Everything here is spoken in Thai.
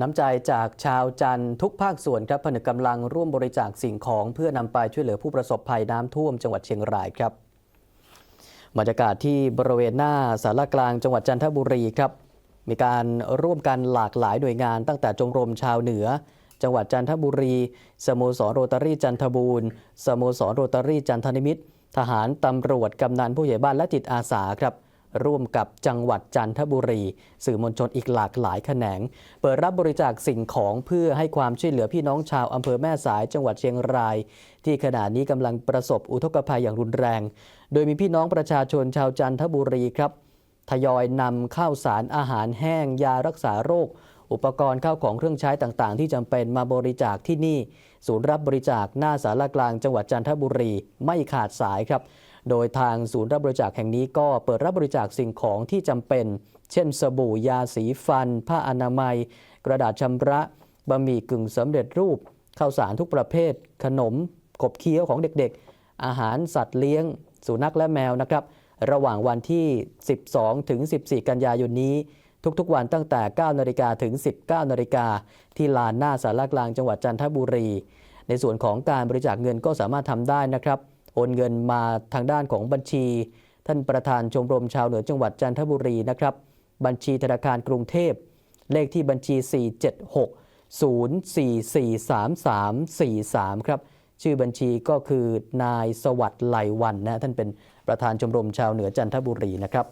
น้ำใจจากชาวจันทุกภาคส่วนครับผนึกกำลังร่วมบริจาคสิ่งของเพื่อนำไปช่วยเหลือผู้ประสบภัยน้ำท่วมจังหวัดเชียงรายครับบรรยากาศที่บริเวณหน้าสารกลางจังหวัดจันทบุรีครับ มีการร่วมกันหลากหลายหน่วยงานตั้งแต่ชมรมชาวเหนือ จังหวัดจันทบุรี สโมสรโรตารี่จันทบูรณ์สโมสรโรตารี่จันทนิมิตรทหารตำรวจกำนันผู้ใหญ่บ้านและจิตอาสาครับ ร่วมกับจังหวัดจันทบุรี สื่อมวลชนอีกหลากหลายแขนง เปิดรับบริจาคสิ่งของเพื่อให้ความช่วยเหลือพี่น้องชาวอำเภอแม่สายจังหวัดเชียงราย ที่ขณะนี้กำลังประสบอุทกภัยอย่างรุนแรง โดยมีพี่น้องประชาชนชาวจันทบุรีครับ ทยอยนำข้าวสารอาหารแห้ง ยารักษาโรค อุปกรณ์ข้าวของเครื่องใช้ต่างๆ ที่จำเป็นมาบริจาคที่นี่ ศูนย์รับบริจาคหน้าสารกลางจังหวัดจันทบุรีไม่ขาดสายครับ โดยทางศูนย์รับบริจาคแห่งนี้ก็เปิดรับบริจาคสิ่งของที่จำเป็น เช่น สบู่ยาสีฟัน ผ้าอนามัย กระดาษชำระบะหมี่กึ่งสำเร็จรูปข้าวสารทุกประเภท ขนมขบเคี้ยวของเด็กๆ อาหารสัตว์เลี้ยง สุนัขและแมวนะครับ ระหว่างวันที่ 12 ถึง 14 กันยายนนี้ ทุกๆ วันตั้งแต่ 9 นาฬิกาถึง 19 นาฬิกาที่ลานหน้าสารกลางจังหวัดจันทบุรี ในส่วนของการบริจาคเงินก็สามารถทำได้นะครับ โอนเงินมาทางด้านของบัญชี ท่านประธานชมรมชาวเหนือจังหวัดจันทบุรีนะครับ บัญชีธนาคารกรุงเทพ เลขที่บัญชี 476 0443343 ครับ ชื่อบัญชีก็คือนายสวัสดิ์ไหลวันนะท่านเป็นประธานชมรมชาวเหนือจันทบุรีนะครับ